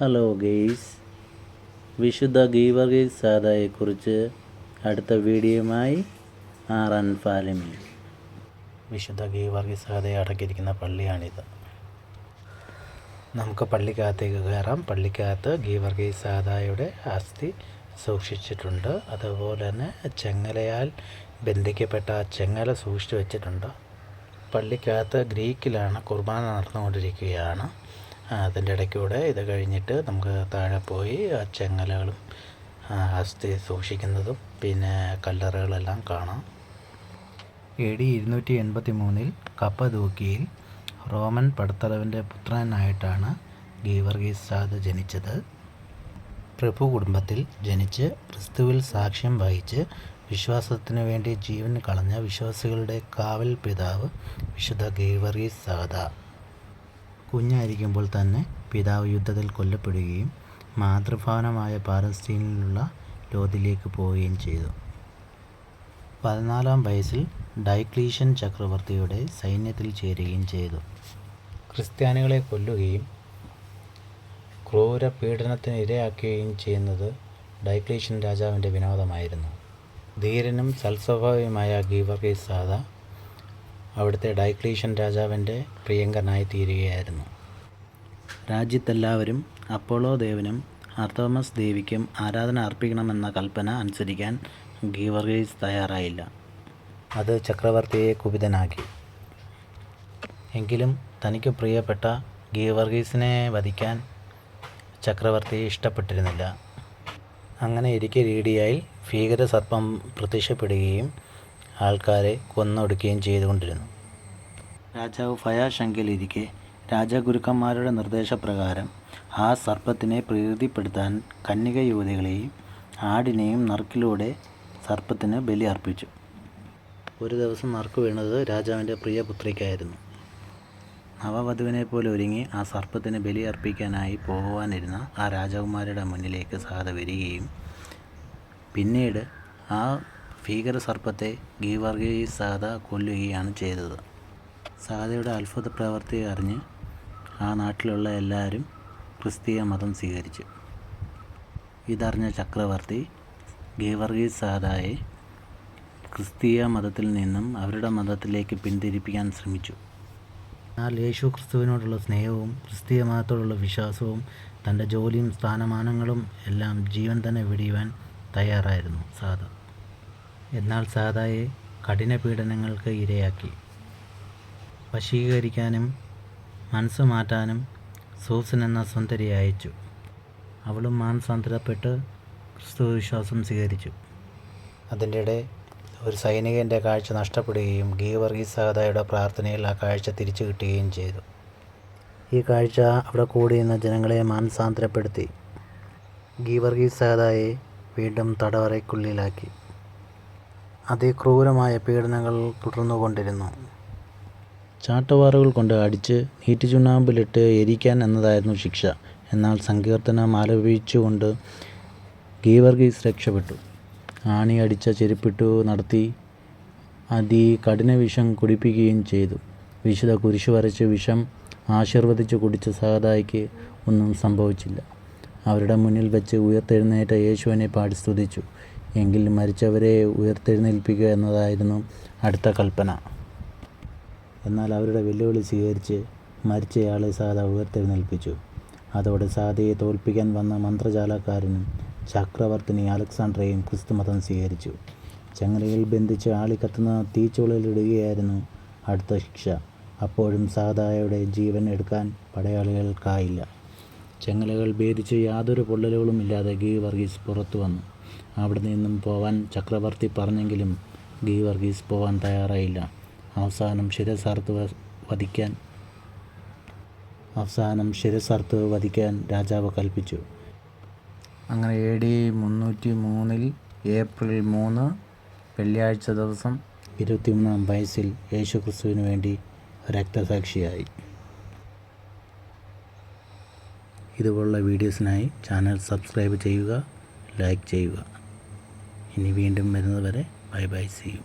Hello guys വിശുദ്ധ ഗീവർഗീസ് സാദായെക്കുറിച്ച് അടുത്ത വീഡിയോയുമായി ആറൻ ഫാലിമി. വിശുദ്ധ ഗീവർഗീസ് സാദയെ അടക്കിയിരിക്കുന്ന പള്ളിയാണിത്. നമുക്ക് പള്ളിക്കകത്തേക്ക് കയറാം. പള്ളിക്കകത്ത് ഗീവർഗീസ് സാദായുടെ അസ്ഥി സൂക്ഷിച്ചിട്ടുണ്ട്. അതുപോലെ തന്നെ ചെങ്ങലയാൽ ബന്ധിക്കപ്പെട്ട ചെങ്ങല സൂക്ഷിച്ചു വെച്ചിട്ടുണ്ട്. പള്ളിക്കകത്ത് ഗ്രീക്കിലാണ് കുർബാന നടന്നുകൊണ്ടിരിക്കുകയാണ്. അതിന്റെ ഇടയ്ക്കൂടെ ഇത് കഴിഞ്ഞിട്ട് നമുക്ക് താഴെ പോയി ആ ചെങ്ങലകളും അസ്ഥി സൂക്ഷിക്കുന്നതും പിന്നെ കല്ലറകളെല്ലാം കാണാം. എ ഡി ഇരുന്നൂറ്റി എൺപത്തി മൂന്നിൽ കപ്പദൂക്കിയിൽ റോമൻ പടത്തലവന്റെ പുത്രനായിട്ടാണ് ഗീവർഗീസ് സാദ് ജനിച്ചത്. പ്രഭു കുടുംബത്തിൽ ജനിച്ച് ക്രിസ്തുവിൽ സാക്ഷ്യം വഹിച്ച് വിശ്വാസത്തിനു വേണ്ടി ജീവൻ കളഞ്ഞ വിശ്വാസികളുടെ കാവൽ പിതാവ് വിശുദ്ധ ഗീവർഗീസ് സാദ. കുഞ്ഞായിരിക്കുമ്പോൾ തന്നെ പിതാവ് യുദ്ധത്തിൽ കൊല്ലപ്പെടുകയും മാതൃഭവനമായ പാലസ്തീനിലുള്ള ലോതിലേക്ക് പോവുകയും ചെയ്തു. പതിനാലാം വയസ്സിൽ ഡൈക്ലീഷ്യൻ ചക്രവർത്തിയുടെ സൈന്യത്തിൽ ചേരുകയും ചെയ്തു. ക്രിസ്ത്യാനികളെ കൊല്ലുകയും ക്രൂര പീഡനത്തിന് ഇരയാക്കുകയും ചെയ്യുന്നത് ഡൈക്ലീഷ്യൻ രാജാവിന്റെ വിനോദമായിരുന്നു. ധീരനും സൽസ്വഭാവിയുമായ ഗീവർഗീസ് സാദ അവിടുത്തെ ഡൈക്ലീഷ്യൻ രാജാവിന്റെ പ്രിയങ്കരനായി തീരുകയായിരുന്നു. രാജ്യത്തെല്ലാവരും അപ്പോളോ ദേവനും അർത്തോമസ് ദേവിക്കും ആരാധന അർപ്പിക്കണമെന്ന കൽപ്പന അനുസരിക്കാൻ ഗീവർഗീസ് തയ്യാറായില്ല. അത് ചക്രവർത്തിയെ കുപിതനാക്കി. എങ്കിലും തനിക്ക് പ്രിയപ്പെട്ട ഗീവർഗീസിനെ വധിക്കാൻ ചക്രവർത്തി ഇഷ്ടപ്പെട്ടിരുന്നില്ല. അങ്ങനെ ഇരിക്കെ രീതിയായി ഭീകര സർപ്പം പ്രത്യക്ഷപ്പെടുകയും ആൾക്കാരെ കൊന്നൊടുക്കുകയും ചെയ്തുകൊണ്ടിരുന്നു. രാജാവ് ഭയാശങ്കയിലിരിക്കെ രാജഗുരുക്കന്മാരുടെ നിർദ്ദേശപ്രകാരം ആ സർപ്പത്തിനെ പ്രീതിപ്പെടുത്താൻ കന്യക യുവതികളെയും ആടിനെയും നറുക്കിലൂടെ സർപ്പത്തിന് ബലി അർപ്പിച്ചു. ഒരു ദിവസം നറുക്ക് വീണത് രാജാവിന്റെ പ്രിയപുത്രിക്കായിരുന്നു നവവധുവിനെ പോലെ ഒരുങ്ങി ആ സർപ്പത്തിന് ബലി അർപ്പിക്കാനായി പോകുവാനിരുന്ന ആ രാജകുമാരിയുടെ മുന്നിലേക്ക് സാധ വരികയും പിന്നീട് ആ ഭീകര സർപ്പത്തെ ഗീവർഗീസ് സാദ കൊല്ലുകയാണ് ചെയ്തത്. സാദയുടെ അത്ഭുത പ്രവൃത്തി അറിഞ്ഞ് ആ നാട്ടിലുള്ള എല്ലാവരും ക്രിസ്തീയ മതം സ്വീകരിച്ചു. ഇതറിഞ്ഞ ചക്രവർത്തി ഗീവർഗീസ് സാദായെ ക്രിസ്തീയ മതത്തിൽ നിന്നും അവരുടെ മതത്തിലേക്ക് പിന്തിരിപ്പിക്കാൻ ശ്രമിച്ചു. എന്നാൽ യേശു ക്രിസ്തുവിനോടുള്ള സ്നേഹവും ക്രിസ്തീയ മതത്തോടുള്ള വിശ്വാസവും തന്റെ ജോലിയും സ്ഥാനമാനങ്ങളും എല്ലാം ജീവൻ തന്നെ വെടിയുവാൻ തയ്യാറായിരുന്നു സാദ എന്നാൽ സാദായെ കഠിന പീഡനങ്ങൾക്ക് ഇരയാക്കി. വശീകരിക്കാനും മനസ്സ് മാറ്റാനും സൂസൻ എന്ന സുന്ദരിയെ അയച്ചു. അവളും മാനസാന്തരപ്പെട്ട് ക്രിസ്തു വിശ്വാസം സ്വീകരിച്ചു. അതിന്റെ ഒരു സൈനികന്റെ കാഴ്ച നഷ്ടപ്പെടുകയും ഗീവർഗീസ് സാദായുടെ പ്രാർത്ഥനയിൽ ആ കാഴ്ച തിരിച്ചു കിട്ടുകയും ചെയ്തു. ഈ കാഴ്ച അവിടെ കൂടിയിരുന്ന ജനങ്ങളെ മാനസാന്തരപ്പെടുത്തി ഗീവർഗീസ് സാദായെ വീണ്ടും തടവറയ്ക്കുള്ളിലാക്കി. അതിക്രൂരമായ പീഡനങ്ങൾ തുടർന്നുകൊണ്ടിരുന്നു. ചാട്ടവാറുകൾ കൊണ്ട് അടിച്ച് നീറ്റുചുണ്ണാമ്പിലിട്ട് എരിക്കാൻ എന്നതായിരുന്നു ശിക്ഷ. എന്നാൽ സങ്കീർത്തനം ആലപിച്ചുകൊണ്ട് ഗീവർഗീസ് രക്ഷപ്പെട്ടു. ആണി അടിച്ച ചെരുപ്പിട്ടു നടത്തി വിഷം കുടിപ്പിക്കുകയും ചെയ്തു. വിശുദ്ധ കുരിശു വരച്ച് വിഷം ആശീർവദിച്ച് കുടിച്ച സഹതായിക്ക് ഒന്നും സംഭവിച്ചില്ല. അവരുടെ മുന്നിൽ വെച്ച് ഉയർത്തെഴുന്നേറ്റ യേശുവിനെ പാടി സ്തുതിച്ചു. എങ്കിൽ മരിച്ചവരെ ഉയർത്തെഴുന്നേൽപ്പിക്കുക എന്നതായിരുന്നു അടുത്ത കൽപ്പന. എന്നാൽ അവരുടെ വെല്ലുവിളി സ്വീകരിച്ച് മരിച്ചയാളെ സാദ ഉയർത്തെഴുന്നേൽപ്പിച്ചു. അതോടെ സാദയെ തോൽപ്പിക്കാൻ വന്ന മന്ത്രജാലക്കാരനും ചക്രവർത്തിനി അലക്സാണ്ട്രയും ക്രിസ്തുമതം സ്വീകരിച്ചു. ചങ്ങലയിൽ ബന്ധിച്ച് ആളിക്കത്തുന്ന തീച്ചുളലിടുകയായിരുന്നു അടുത്ത ശിക്ഷ. അപ്പോഴും സാദായയുടെ ജീവൻ എടുക്കാൻ പടയാളികൾക്കായില്ല. ചെങ്ങലകൾ ഭേദിച്ച് യാതൊരു പൊള്ളലുകളും ഇല്ലാതെ ഗീ വർഗീസ് പുറത്തു വന്നു. അവിടെ നിന്നും പോവാൻ ചക്രവർത്തി പറഞ്ഞെങ്കിലും ഗീവർഗീസ് പോവാൻ തയ്യാറായില്ല. അവസാനം ശിരസർത്ത് വധിക്കാൻ അവസാനം ശിരസർത്ത് വധിക്കാൻ രാജാവ് കൽപ്പിച്ചു. അങ്ങനെ എ ഡി മുന്നൂറ്റി മൂന്നിൽ ഏപ്രിൽ മൂന്ന് വെള്ളിയാഴ്ച ദിവസം ഇരുപത്തിമൂന്നാം വയസ്സിൽ യേശു ക്രിസ്തുവിന് വേണ്ടി രക്തസാക്ഷിയായി. ഇതുപോലുള്ള വീഡിയോസിനായി ചാനൽ സബ്സ്ക്രൈബ് ചെയ്യുക ലൈക്ക് ചെയ്യുക. ഇനി വീണ്ടും വരുന്നത് വരെ ബൈ ബൈ സി യു.